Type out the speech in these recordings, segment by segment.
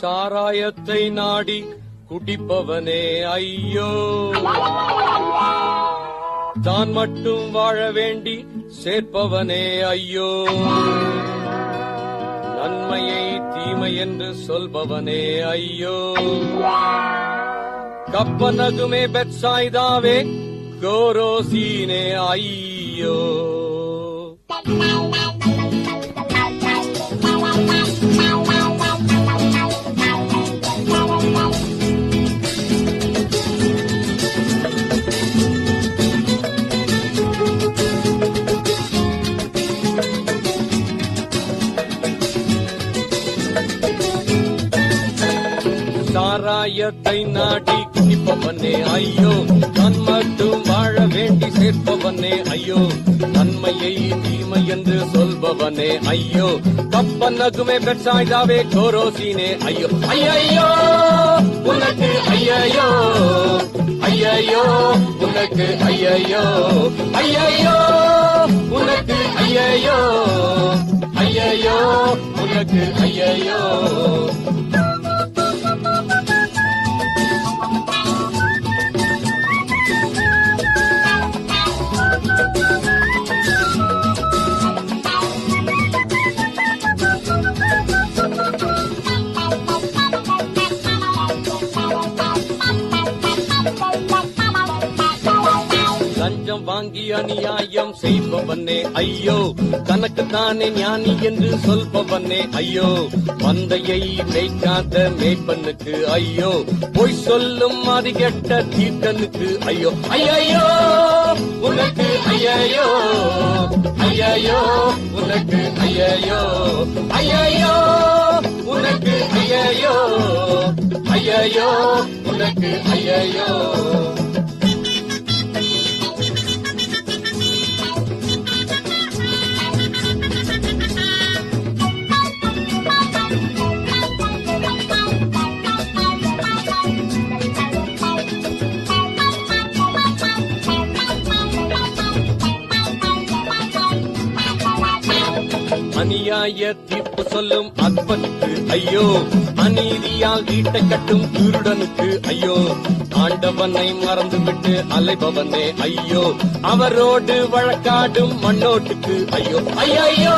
சாராயத்தை நாடி குடிப்பவனே ஐயோ. தான் மட்டும் வாழ வேண்டி சேர்ப்பவனே ஐயோ. நன்மையை தீமை என்று சொல்பவனே ஐயோ. கப்பனகுமே பெட்சாய்தாவே கோரோசீனே ஐயோ. சாராயத்தை நாடி குடிப்பவனே ஐயோ நான் மட்டும் வாழ வேண்டி சேர்ப்பவனே ஐயோ நன்மையை தீமை என்று சொல்பவனே ஐயோ கப்பனகுமே பெற்றாய்தாவே கோரோசினே ஐயோ ஐயோ உனக்கு ஐயோ ஐயோ உனக்கு ஐயோ ஐயோ உனக்கு ஐயோ ஐயோ உனக்கு ஐயோ bye. லஞ்சம் வாங்கி அநியாயம் செய்பவனே. ஐயோ தனக்கு தானே ஞானி என்று சொல்பவனே. ஐயோ மந்தையை மேய்க்காத மேய்ப்பனுக்கு. ஐயோ பொய் சொல்லும் மாறி கெட்ட தீர்த்தனுக்கு ஐயோ ஐயோ உனக்கு ஐயோ ஐயோ உனக்கு ஐயோ ஐயோ உனக்கு ஐயோ ஐயோ உனக்கு ஐயோ நியாய தீர்ப்பு சொல்லும் அற்பனுக்கு ஐயோ அநீதியால் வீட்டை கட்டும் திருடனுக்கு ஐயோ ஆண்டவனை மறந்துவிட்டு அலைபவனே ஐயோ அவரோடு வழக்காடும் மண்ணோட்டுக்கு ஐயோ. ஐயோ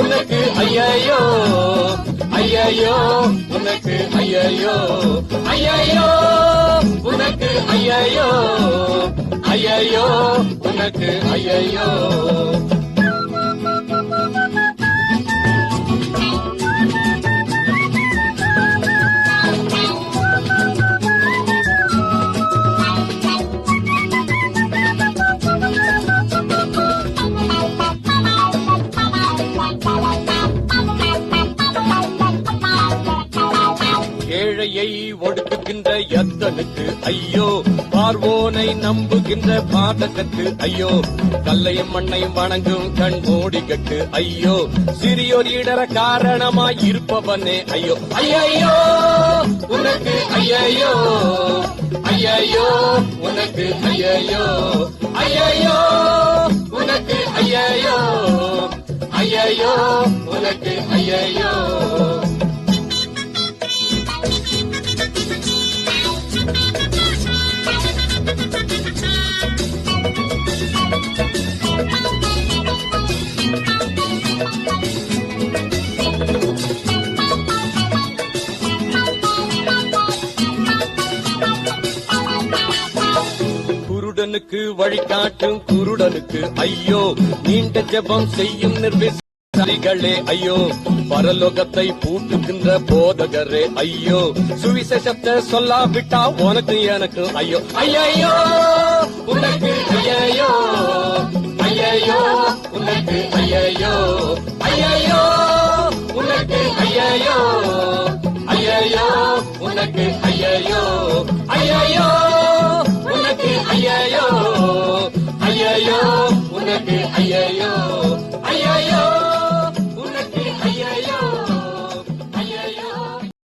உனக்கு ஐயோ ஐயோ உனக்கு ஐயோ ஐயோ உனக்கு ஐயோ ஐயோ உனக்கு ஐயோ ஏழையை ஒடுக்குகின்ற எத்தனுக்கு ஐயோ. பார்வோனை நம்புகின்ற பாதகத்து ஐயோ. கல்லையும் மண்ணையும் வணங்கும் கண் மூடிகட்டு ஐயோ. சிறியோர் இடர காரணமாய் இருப்பவனே ஐயோ. ஐயோ உனக்கு ஐயோ ஐயோ உனக்கு ஐயோ ஐயோ உனக்கு ஐயோ ஐயோ உனக்கு ஐயையோ. குருடனுக்கு வழிகாட்டும் குருடனுக்கு. ஐயோ நீண்ட ஜபம் செய்யும் நிர்விசாரிகளே ஐயோ பரலோகத்தை பூட்டுகின்ற போதகரே ஐயோ. சுவிசேஷத்தை சொல்லாவிட்டா உனக்கு எனக்கு ஐயோ. ஐயோ உனக்கு ஐயோ ஐயோ உனக்கு ஐயோ ஐயோ உனக்கு ஐயோ ஐயோ உனக்கு ஐயோ ஐயோ ஐயோ ஐயோ உனக்கு ஐயோ